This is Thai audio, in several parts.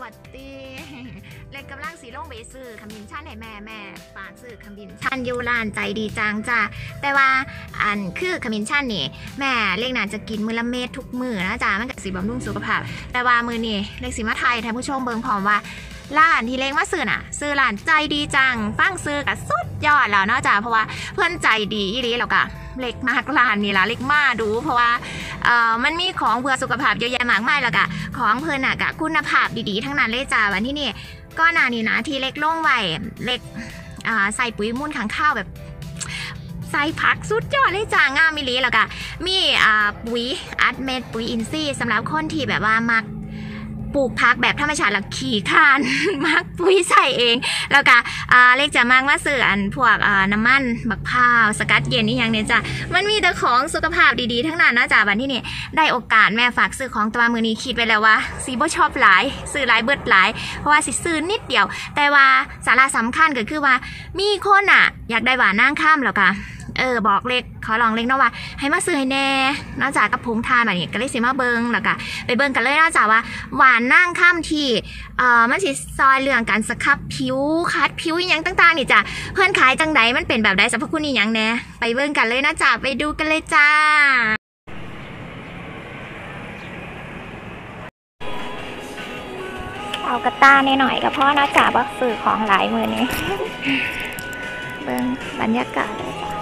วัดตีเล็กกำลังสีลงไปซื้อขมิ้นชันให้แม่แม่ฝากซื้อขมิ้นชันยูรานใจดีจังจ้าแต่ว่าอันคือขมิ้นชันนี่แม่เล็กน่นจะกินมือละเม็ดทุกมือนะจ๊ะมันกับสีบำรุงสุขภาพ แต่ว่ามือนี่เล็กสีมาไทยท่านผู้ชมเบิ่งพร้อมว่า ร้านที่เล็กมาซื้อน่ะ ซื้อร้านใจดีจัง ฟังซื้อกับสุดยอดแล้วเนาะจ้ะเพราะว่าเพื่อนใจดีอีหลีแล้วก็เล็กมากร้านนี่ละเล็กมาดู เพราะว่าเอ่อมันมีของเพื่อสุขภาพเยอะแยะมากมายแล้วก็ของเพื่อนน่ะกะคุณภาพดีๆทั้งนั้นเลยจ้าวันที่นี่ก็นานี่นะที่เล็กลงไหวเล็กอ่าใส่ปุ๋ยมูลขังข้าวแบบใส่ผักสุดยอดเลยจ้างามมิลีแล้วก็มีอ่าปุ๋ยอัดเม็ดปุ๋ยอินทรีย์สำหรับคนที่แบบว่ามัก ปลูกผักแบบธรรมชาติแล้วขี่คานมักปุ๋ยใส่เอง แล้วก็เล็กจะมักมาซื้ออันพวกน้ำมันบักพร้าวสกัดเย็นนี่ย่างเนี้ยจ้ะมันมีแต่ของสุขภาพดีๆ ทั้งนั้นนะจ้ะวันที่นี่ได้โอกาสแม่ฝากซื้อของตัวมือนี้คิดไว้แล้วว่าซีบ่ชอบหลายซื้อหลายเบิดหลาย เพราะว่าสิซื้อนิดเดียว แต่ว่าสาระสำคัญก็คือว่ามีคนอะ อยากได้หวานนั่งข้ามแล้วก็ เออบอกเล็กขอลองเล็กเนาะว่า ให้มาซื้อให้แน่นอกจากกับพุงทานแบบนี้ก็เลยสิมาเบิงแล้วก็ไปเบิงกันเลยนอกจากว่า หวานนั่งข้ามที่เอ่อมันสิซอยเรื่องการสครับผิวคัดผิวอหยังต่างๆนี่จ้ะเพื่อนขายจังไดมันเป็นแบบใดสรรพคุณนี่ยังแน่ไปเบิงกันเลยนะจ้ะไปดูกันเลยจ้าเอากระต้าหน่อยๆกับพ่อนะจ๊ะบักสื่อของหลายมือนี้ เบิ่งบรรยากาศเลยจ้ะ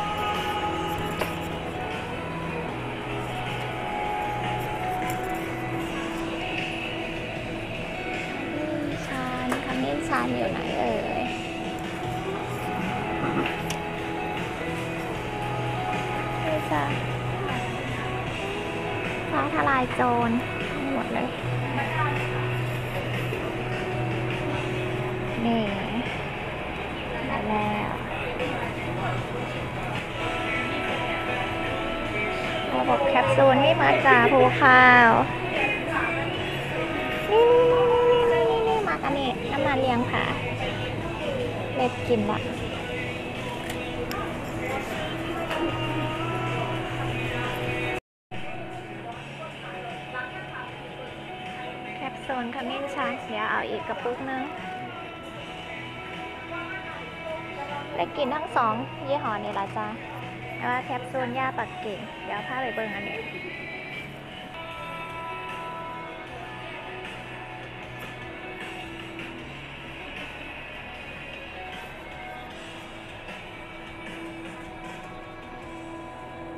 ทลายโจรหมดเลย นี่ได้แล้วระบบแคปซูลนี่มาจากภูข้านี่นี่นี่นี่นี่นี่มากันนี่น้ำมันเลี้ยงผาเล็ดกินละ แคปซูลขมิ้นชันเดี๋ยวเอาอีกกระปุกนึงได้กินทั้งสองยี่ห้อนี่ละจ้าแต่ว่าแคปซูลยาปักกิ่งเดี๋ยวพาไปเบิ่งอันนี้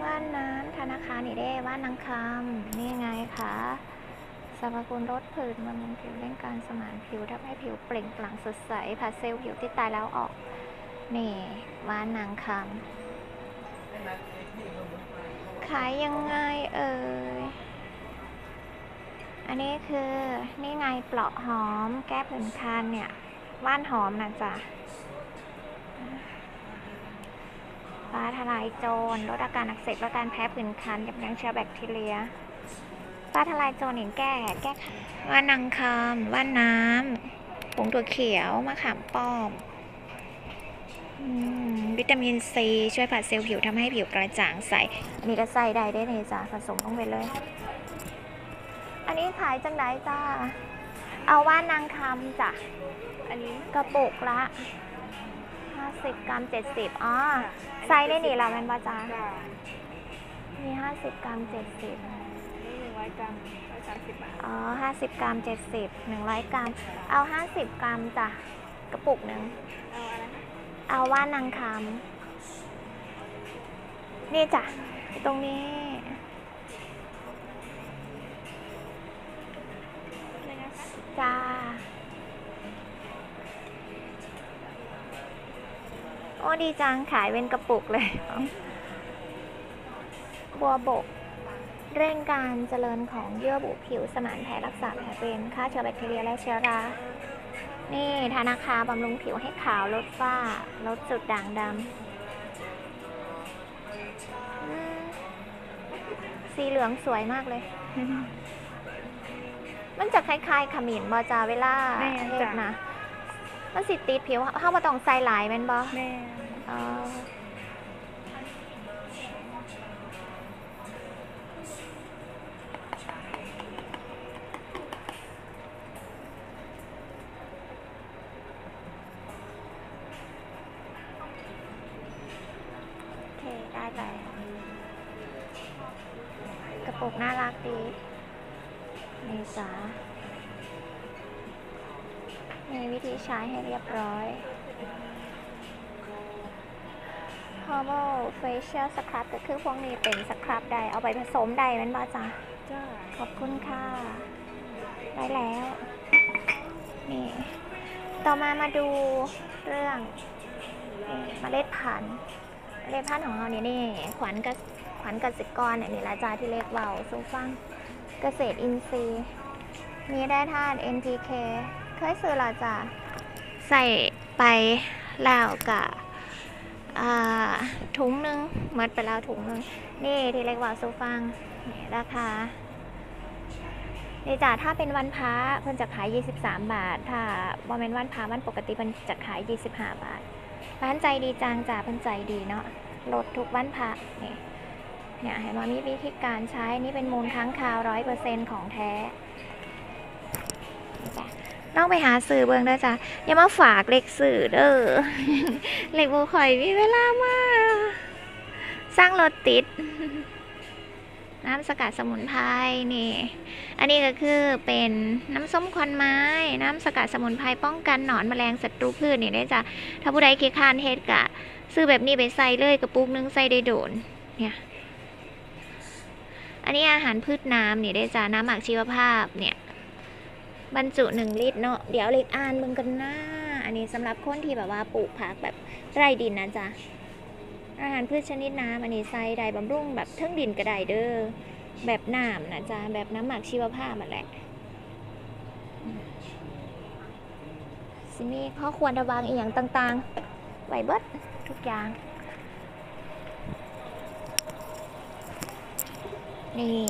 ว่านน้ำธนาคารนี่ได้ว่านนางคำนี่ไงคะ รรพคุณลดผื่นบำรุงผิวเร่งการสมานผิวทำให้ผิวเปล่งปลั่งสดใสผัดเซลล์ผิวที่ตายแล้วออก นี่ว่านนางคำขายยังไงเอ่ย อันนี้คือนี่ไงเปลาะหอมแก้ผื่นคันเนี่ยว่านหอมนะจ๊ะฟ้าทลายโจรลดอาการอักเสบลดการแพ้ผื่นคันยับยั้งเชื้อแบคทีเรีย ฟ้าทลายโจรเห็นแก้แก้ว่านนางคำว่านน้ำผงถั่วเขียวมะขามป้อมวิตามินซีช่วยผัดเซลล์ผิวทำให้ผิวกระจ่างใส อันนี้ก็ใส่ได้ได้เลยจ้ะผสมลงไปเลย อันนี้ขายจังไดจ้า เอาว่านางคำจ้ะ อันนี้กระปุกละ50กรัม70อ๋อไซส์ได้หนีเราแมนบ่จ้าจ้ามี50กรัม70นี่หนึ่งร้อย กรัมร้อยสามสิบบาทอ๋อ50กรัม70 100กรัม เอา50กรัมจ้ะกระปุกหนึ่งเอาอะไรคะเอาว่านางคำนี่จ้ะตรงนี้อะไรนะคะจ้าโอ้ดีจังขายเป็นกระปุกเลย บัวบก เร่งการเจริญของเยื่อบุผิวสมานแผลรักษาแผลเป็นฆ่าเชื้อแบคทีเรียและเชื้อรา นี่ธนาคารบำรุงผิวให้ขาวลดฝ้า ลดจุดด่างดำอืมสีเหลืองสวยมากเลย มันจะคล้ายๆขมิ้นบอจาเวลาแม่เฮ็ดจ้ะนะ มันสิติดผิวเฮามาต้องใส่หลายแม่นบ่แม่ ได้เลยกระปุกน่ารักดีนี่จ้ามีวิธีใช้ให้เรียบร้อย Herbal Facial Scrub ก็คือพวกนี้เป็นสครับใด เอาไปผสมใดแมันบ่จ้าจ้าขอบคุณค่ะ ได้แล้ว นี่ ต่อมามาดูเรื่องนี่เมล็ดพันธุ์ เลพันของเราเนี่ยนี่ขวัญกบขวัญกสิกรเนี่ยนี่ละจาที่เล็กเบาสูฟังเกษตรอินทรีย์ มีได้ธาตุ NPK เคยซื้อละจ้ะใส่ไปแล้วกะอ่าถุงนึงหมดไปแล้วถุงนึง นี่ที่เล็กเบาสูฟังนี่ราคานี่จ้ะถ้าเป็นวันพระเพิ่นจะขาย 23 บาท ถ้าบ่แม่นวันพระวันปกติเพิ่นจะขาย 25 บาท บ้านใจดีจังจ่าเป็นใจดีเนาะลดทุกวันพระนี่เนี่ยเห็นว่ามีวิธีการใช้นี่เป็นมูลค้างคาว100%ของแท้นี่จ้ะลองไปหาสื่อเบิ่งด้อจ้ะอย่ามาฝากเลขสื่อเด้อเลขบ่ค่อยมีเวลามาสร้างรถติด น้ำสกัดสมุนไพรนี่ อันนี้ก็คือเป็นน้ำส้มควันไม้ น้ำสกัดสมุนไพรป้องกันหนอนแมลงศัตรูพืชนี่ได้จ้ะถ้าผู้ใดเคียคานเฮ็ดกะ ซื้อแบบนี้ไปใส่เลยกระปุกนึงใส่ได้โดนเนี่ยอันนี้อาหารพืชน้ำนี่ได้จ้ะน้ำหมักชีวภาพเนี่ยบรรจุหนึ่งลิตรเนาะเดี๋ยวเล็กอ่านมึงกันหน้าอันนี้สำหรับคนที่แบบว่าปลูกผักแบบไร่ดินนะจ๊ะ อาหารพืชชนิดน้ำอันนี้ใส่ได้บำรุงแบบเทิงดินก็ไดเด้อแบบน้ำนะจ๊ะแบบน้ำหมักชีวภาพมันแหละสิมีข้อควรระวังอีกอย่างต่างๆไว้เบิดทุกอย่าง นี่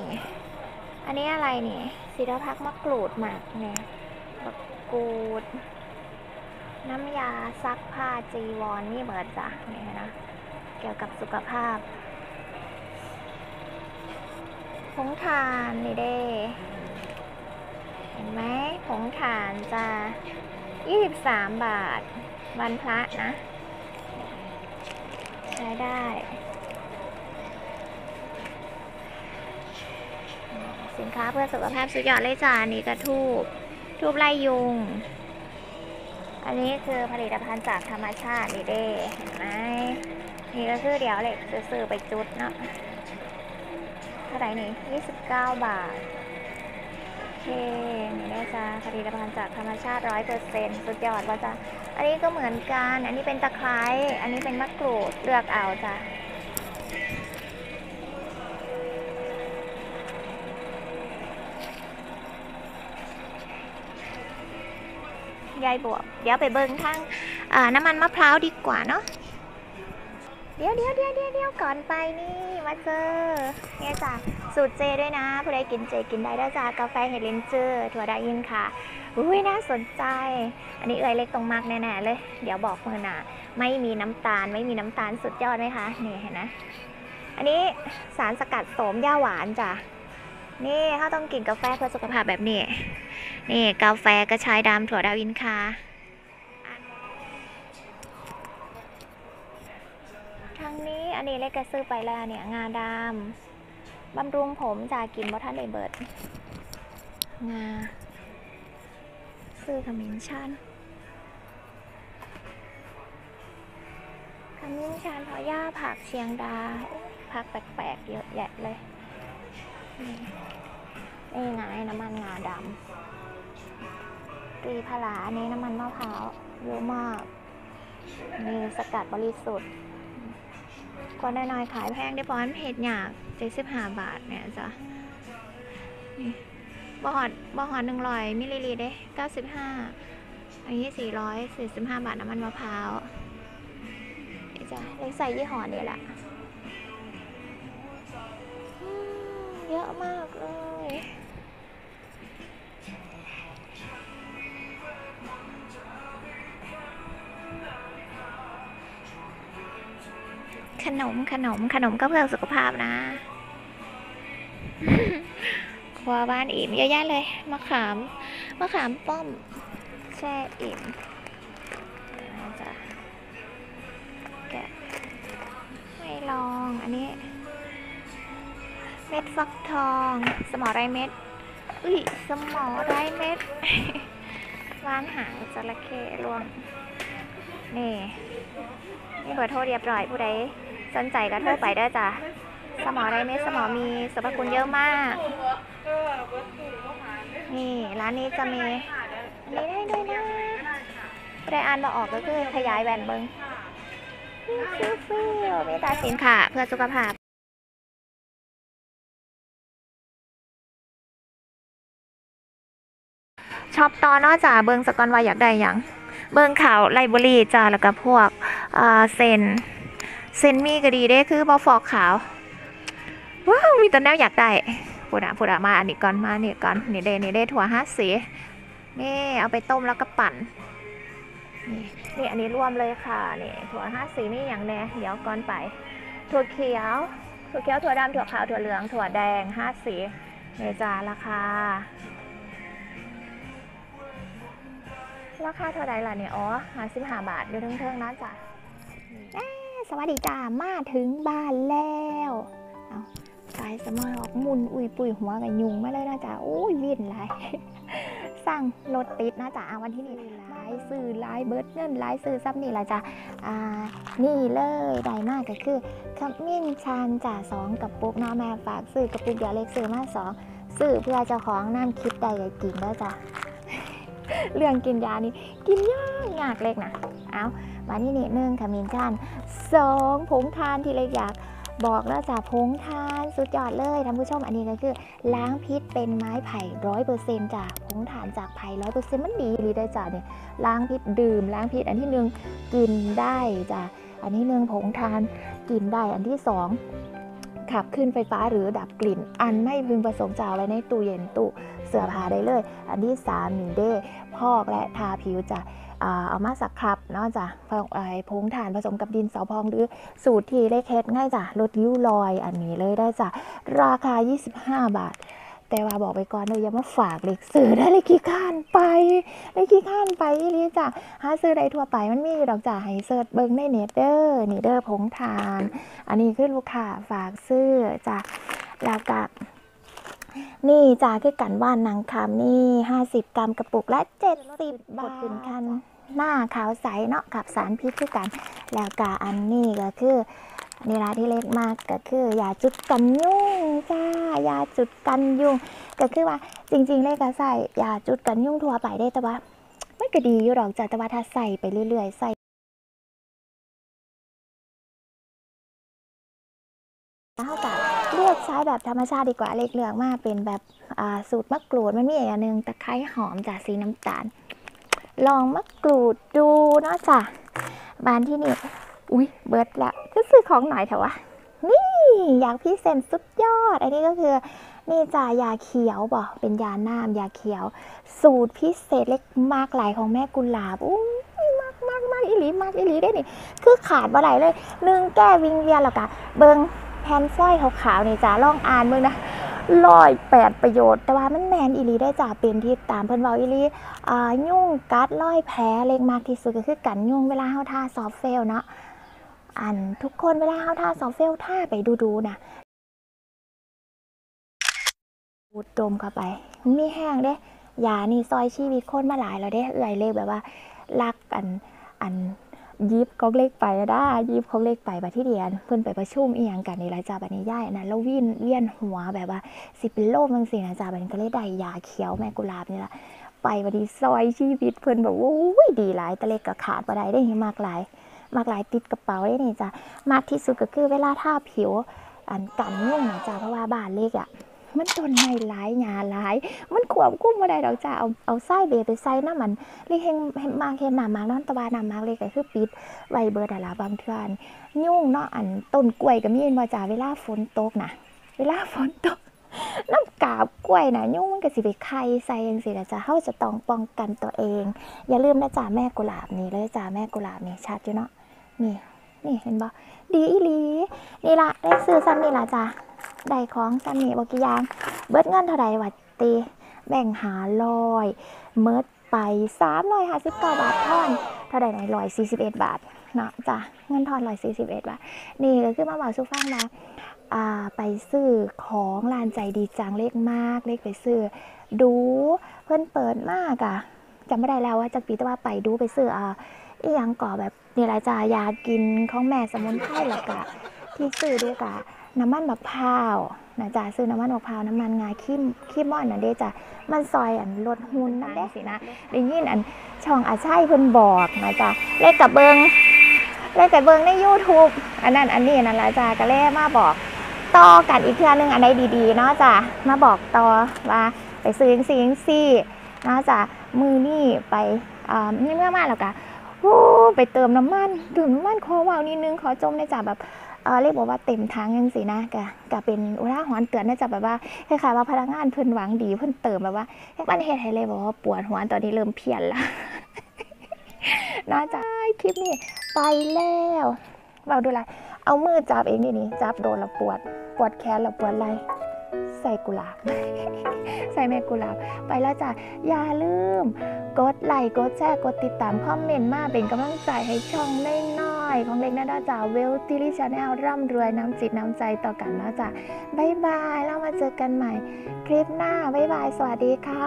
อันนี้อะไรนี่สีดาพักมะกรูดหมักเนี่ยมะกรูด น้ำยาซักผ้าจีวรนนี่เบิดจ้ะนี่ยนะ กี่ยวกับสุขภาพผงถ่านนี่เด้เห็นไหมผงถ่านจะ 23 บาท วันพระนะ ใช้ได้ สินค้าเพื่อสุขภาพสุดยอดเลยจ้านี่กระทูบทูบไล่ยุง อันนี้คือผลิตภัณฑ์จากธรรมชาตินี่เด้เห็นไหม นี่ก็คือเดี๋ยวเหล็กจะซื้อไปจุดเนาะเท่าไหร่นี่29 บาทโอเคนี่ได้จ้าผลิตภัณฑ์จากธรรมชาติ 100%สุดยอดว่าจ้าอันนี้ก็เหมือนกัน อันนี้เป็นตะไคร้ อันนี้เป็นมะกรูด เลือกเอาจ้ะยายบวก เดี๋ยวไปเบิ่งทางน้ำมันมะพร้าวดีกว่าเนาะ เดี๋ยวเดี๋ยวเดี๋ยวเดี๋ยวเดี๋ยวก่อนไปนี่มาเจอเนี่ยจ้ะสูตรเจด้วยนะผู้ใดกินเจกินได้ด้วยจ้ากาแฟเฮดเลนเจอร์ถั่วดาอินค่ะอุ้ยน่าสนใจ อันนี้เอ่ยเล็กตรงมากแน่ๆเลย เดี๋ยวบอกเมื่อหนาไม่มีน้ำตาลไม่มีน้ำตาลสุดยอดไหมคะนี่เห็นนะ อันนี้สารสกัดโสมย่าหวานจ้ะนี่เขาต้องกินกาแฟเพื่อสุขภาพแบบนี้ นี่กาแฟกระชายดำถั่วดาวอินคา ทางนี้อันนี้เล็กก็ซื้อไปแล้วเนี่ย งาดำบำรุงผมจากกินบอทันเดเบิร์ดงา ซื้อขมิ้นชันขมิ้นชันพอย่าผักเชียงดา ผักแปลกๆ เยอะแยะเลย นี่ไงน้ำมันงาดำตรีพลาอันนี้น้ำมันมะพร้าวเยอะมากนี่สกัดบริสุทธิ์ กว่าน้อยๆขายแพงได้ปอนเพจอยากเจ็ดสิบห้าบาทเนี่ยจ้ะนี่บอดบอดหนึ่งร้อยมิลลิลิตรเด้เก้าสิบห้าอันนี้สี่ร้อยสี่สิบห้าบาทน้ำมันมะพร้าวนี่จ้ะเล็กใส่ยี่ห้อนี้แหละเยอะมากเลย ขนมขนมขนมก็เพื่อสุขภาพนะครัวบ้านอิ่มเยอะแยะเลยมะขามมะขามป้อมแช่อิ่มจะแกะไม่ลองนี่เม็ดฟักทอง สมอไรเม็ดอุ้ยสมอไรเม็ดวานหางจระเข้รวมนี่นี่เบอโทรเรียบร้อยผู้ใด สนใจก็โทรไปได้อจ้ะสมอไรเม็ดสมอมีสรรพคุณเยอะมาก นี่ร้านนี้จะมีอันนี้ได้ด้วยนะผู้ใดอ่านมาออกก็คือขยายแบนเบิงฟิวฟิวมีตาสินค่ะ เพื่อสุขภาพชอบตอนนอกจากเบิงสกอนวายอยากได้อย่าง เบิงข่าวไลบรีจ้าแล้วก็พวกเซน เซนมีก็ดีเด้คือบอฟอกขาวว้าวมีตัวแนวอยากได้พูดอะพูดอะมาอันนี้ก่อนมาเนี่ยก่อนนี่เด้นี่เด้ถั่วห้าสีนี่เอาไปต้มแล้วก็ปั่นนี่นี่อันนี้รวมเลยค่ะนี่ถั่วห้าสีนี่อย่างแน่เดี๋ยวก่อนไป ถั่วเขียวถั่วเขียวถั่วดำถั่วขาวถั่วเหลืองถั่วแดงห้าสีนี่จ้าราคาราคาเท่าไรล่ะเนี่ยอ๋อห้าสิบห้าบาทอยู่เทิงๆนะจ๊ะ สวัสดีจ้ามาถึงบ้านแล้วเอาสายสมอออกมุนอุยปุยหัวกับยุงมาเลยนะจ๊ะโอ้ยวิ่นไรสั่งรถติดนะจ๊ะอะวันที่นี่ไลายซื้อไลายเบิร์ดเงินไลายซื้อซับนี่ละจ้ะอ่านี่เลยได้มากก็คือขมิ้นชันจ่าสองกับปุ๊กน้อแม่ฝากซื้อกระปุกยาเล็กซื้อมาสองซื้อเพื่อเจ้าของน้ำคิดใดก็กินได้วจ้ะเรื่องกินยานี่กินยากยากเล็กนะเอา มาที่นี่หนึ่งขมิ้นชันสองผงทานที่เล็กอยากบอกแล้วจ้ะผงทานสุดยอดเลยท่านผู้ชมอันนี้ก็คือ ล้างพิษเป็นไม้ไผ่ร้อยเปอร์เซ็นต์จ้ะผงทานจากไผ่ร้อยเปอร์เซ็นต์มันดีดีได้จ้ะเนี่ยล้างพิษดื่ม ล้างพิษอันที่หนึ่งกินได้จ้ะอันที่หนึ่งผงทานกินได้อันที่สองขับขึ้นไฟฟ้าหรือดับกลิ่น อันไม่พึงประสงค์จะเอาไว้ในตู้เย็นตู้เสื้อผ้าได้เลย อันที่สามนี่เด้พอกและทาผิวจ้ะ เอามาสักครับเนาะจ้ะพองไอ้ผงถ่านผสมกับดินสอพองหรือสูตรที่เล็กเฮ็ดง่ายจ้ะลดริ้วรอยอันนี้เลยได้จ้ะราคา 25 บาท แต่ว่าบอกไปก่อนเลยอย่ามาฝากเล็กซื้อได้เลยขี้ข้านไปเลยขี้ข้านไปอีหลีจ้ะหาซื้อได้ทั่วไปมันมีดอกจ้ะให้เสิร์ชเบิ่งในเน็ตเด้อนี่เด้อผงทาน อันนี้คือลูกค้าฝากซื้อจ้ะแล้วก็ นี่จ้าคือกันว่านนางคำนี่ 50 กรัมกระปุกละ 70 บาทเป็นคันหน้าขาวใสเนาะกับสารพิษคือกัน แล้วก็อันนี้ก็คือนี่ละที่เล็กมากก็คือยาจุดกันยุงจ้ายาจุดกันยุงก็คือว่าจริง ๆ เลขก็ใส่ยาจุดกันยุงทั่วไปได้แต่ว่ามันก็ดีอยู่หรอกจ้ะแต่ว่าถ้าใส่ไปเรื่อยๆใส่ ใช้แบบธรรมชาติดีกว่าเล็กเลือกมากเป็นแบบสูตรมะกรูดมันมีอีกอย่างหนึ่งตะไคร้หอมจากสีน้ำตาล ลองมะกรูดดูเนาะจ้ะบานที่นี่อุ้ยเบิร์ดละก็ซื้อของหน่อยเถอะวะนี่อยากพิเศษสุดยอด อันนี้ก็คือนี่จ้ะยาเขียวบอกเป็นยาน้ำยาเขียว สูตรพิเศษเล็กมากหลายของแม่กุหลาบอุ้มากมากมากอีหลีมากอีหลีได้นี่คือขาดบ่ไหลเลยหนึ่งแก้วิงเวียนแล้วกะเบิง ผ่นฟอยขาวๆนี่จ้าลองอ่านเบิ่งนะร้อยแปดประโยชน์ แต่ว่ามันแมนอีลีได้จ้าเป็นที่ตามเพิ่นเว้าอีลีอ่ายุ่งกัดร้อยแผลเล็กมากที่สุดก็คือกันยุ่งเวลาเฮาทาซอฟเฟลเนาะอันทุกคนเวลาเฮาทาซอฟเฟลท่าไปดูๆนะพูดดมเข้าไป มีแห้งเด้ยานี่ซอยชีวิตคนมาหลายแล้วเด้เอื่อยเลยแบบว่ารักอันอัน ยิบของเล็กไปได้ยิบของเล็กไปบัดที่เดียนเพิ่นไปประชุมอีหยังกันนี่หลายจ้าบัดนี้ย่ายนนั้นแล้ววิ่นเวียนหัวแบบว่าสิเป็นโรคจังซี่งนะจ้าบัดนี้ก็เลยได้ยาเขียวแมกุลาบนี่ละไปบัดนี้ซอยชีวิตเพิ่นแบบโอ้ยดีหลายตะเล็กก็ขาดบ่ได้ได้มากหลายมากหลายติดกระเป๋าได้นี่จ้ามากที่สุดก็คือเวลาทาผิวอันกันยุ่งนะจ้าเพราะว่าบ้านเล็กอะ มันต้นไม้หลายหญ้าหลาย มันควบคุ้มบ่ได้ดอกจ้าเอาเอาไส้เบไปใส่น้ำมันเรียกเฮงเฮงมากเฮงหนามากนอนตะวันหนามากเลยก็คือปิดไว้เบอร์ดาราบางเทื่อนยุ่งเนาะอันต้นกล้วยก็มีเห็นว่าจ้าเวลาฝนตกนะเวลาฝนตกน้ำกาบกล้วยนะยุ่งมันก็สิไปไข่ใส่ยังสินะจ้าเฮาจะต้องป้องกันตัวเอง อย่าลืมนะจ้าแม่กุหลาบนี่เลยจ้าแม่กุหลาบนี่ชัดอยู่เนาะนี่นี่เห็นบ่ดีอีหลีนี่ละได้ซื้อซ้ำนี่ละจ้า ได้ของซ้ำนี่บ่กี่อย่าง เบิดเงินเท่าใดวัดตีแบ่งหาลอยเมิดไป359บเก้าบาทท่อนเท่าใดไหน141บเอ็ดบาทเนาะจ้ะเงินทอนร้อยสี่สิบเอ็ดบาทนี่ก็คือมาบอกสุฟังว่าอ่าไปซื้อของร้านใจดีจังเลขมากเลขไปซื้อดูเพื่อนเปิดมากอะจำไม่ได้แล้วว่าจากปีแต่ว่าไปดูไปซื้ออ่าอีหยังก่อแบบนี่แหละจ้ายากินของแม่สมุนไพรแล้วก็ที่ซื้อดูกะ น้ำมันมะพร้าวนะจ๊ะซื้อน้ำมันมะพร้าวน้ำมันงาขี้ขี้ม่อนน่ะเด้จ้ะมันซอยอันลดหุ่นนั่นเด้สินะได้ยินอันช่องอาชัยเพิ่นบอกนะจ๊ะเลขกับเบิงเลขกับเบิงใน YouTube อันนั้นอันนี้นั่นละจ้ะก็เลยมาบอกต่อกันอีกเทื่อนึงอันใดดีๆเนาะจ้ะมาบอกต่อว่าไปซื้อจังซี่จังซี่เนาะจ้ะมือนี่ไปอ่านี่เมื่อมาแล้วก็โอ้ไปเติมน้ำมันเติมน้ำมันขอเว้านิดนึงขอจมในอยจ้ะแบบ เออเรียกบอกว่าเต็มทางยังสินะกะกะเป็นอุทาหรณ์เตือนนะจ๊ะแบบว่าคล้ายๆว่าพนักงานเพิ่นหวังดีเพิ่นเติมแบบว่ามันเฮ็ดให้เลยบอกว่าปวดหัวตอนนี้เริ่มเพลียนละน่าจะคลิปนี้ไปแล้วเราดูไรเอามือจับเองนี่นี่จับโดนแล้วปวด ปวดแขนแล้วปวดอะไรใส่กุหลาบใส่เม็ดกุหลาบไปแล้วจ้ะอย่าลืม กดไลค์กดแชร์กดติดตามคอมเมนต์มาเป็นกำลังใจให้ช่องเล่นน้อย ของเล็กนาดาจ่าเวลติลี่ชาแนลร่ำรวยน้ำจิตน้ำใจต่อกันนะจ๊ะบายบายแล้วมาเจอกันใหม่ คลิปหน้าบายบาย สวัสดีค่ะ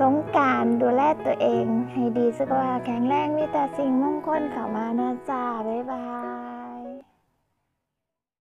สงกรารดูแลตัวเอง ให้ดีสักว่าแข็งแรงมีแต่สิ่งมงคลเข้ามานะจ๊ะบายบาย